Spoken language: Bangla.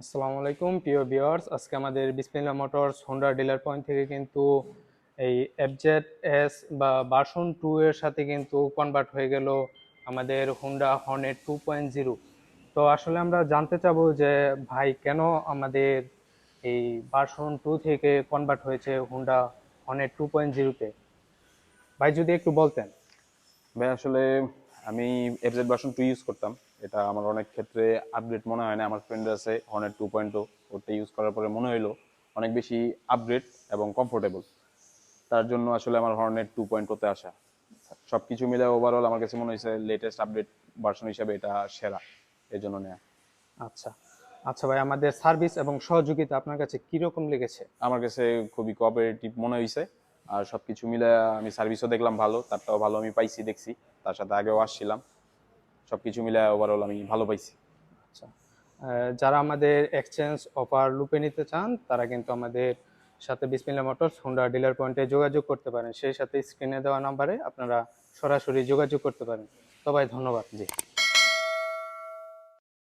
আসসালামু আলাইকুম, প্রিয় ভিউয়ার্স। আজকে আমাদের বিসমিল্লা মোটরস হোন্ডা ডিলার পয়েন্ট থেকে কিন্তু এই এফজেড এস বা ভার্সন টু এর সাথে কিন্তু কনভার্ট হয়ে গেল আমাদের Honda Hornet two point zero তো আসলে আমরা জানতে চাবো যে, ভাই, কেন আমাদের এই ভার্সন টু থেকে কনভার্ট হয়েছে হোন্ডা হর্নেট টু পয়েন্ট জিরোতে ভাই, যদি একটু বলতেন। ভাই, আসলে আমি এফজেড ভার্সন টু ইউজ করতাম। এটা আমার অনেক ক্ষেত্রে আপগ্রেড মনে হয় না। আমার ফ্রেন্ড আছে হর্নেট টু পয়েন্ট ওটা ইউজ করার পরে মনে হইল অনেক বেশি আপগ্রেড এবং কমফোর্টেবল তার জন্য আসলে আমার হর্নেট টু পয়েন্ট তে আসা। সব কিছু মিলে ওভারঅল আমার কাছে মনে হয়েছে লেটেস্ট আপডেট ভার্সন হিসাবে এটা সেরা। এই জন্য নেয়া। আচ্ছা। আচ্ছা ভাই আমাদের সার্ভিস এবং সহযোগিতা আপনার কাছে কীরকম লেগেছে? আমার কাছে খুবই কোঅপারেটিভ মনে হয়েছে আর সবকিছু মিলে আমি সার্ভিসও দেখলাম ভালো তারটাও ভালো আমি পাইছি দেখছি। তার সাথে আগেও আসছিলাম। সবকিছু মিলে ওভারঅল আমি ভালো পাইছি। আচ্ছা। যারা আমাদের এক্সচেঞ্জ অফার লুপে নিতে চান তারা কিন্তু আমাদের সাথে বিসমিল্লা মোটরস হুন্ডা ডিলার পয়েন্টে যোগাযোগ করতে পারেন। সেই সাথে স্ক্রিনে দেওয়া নাম্বারে আপনারা সরাসরি যোগাযোগ করতে পারেন। সবাই ধন্যবাদ। জি।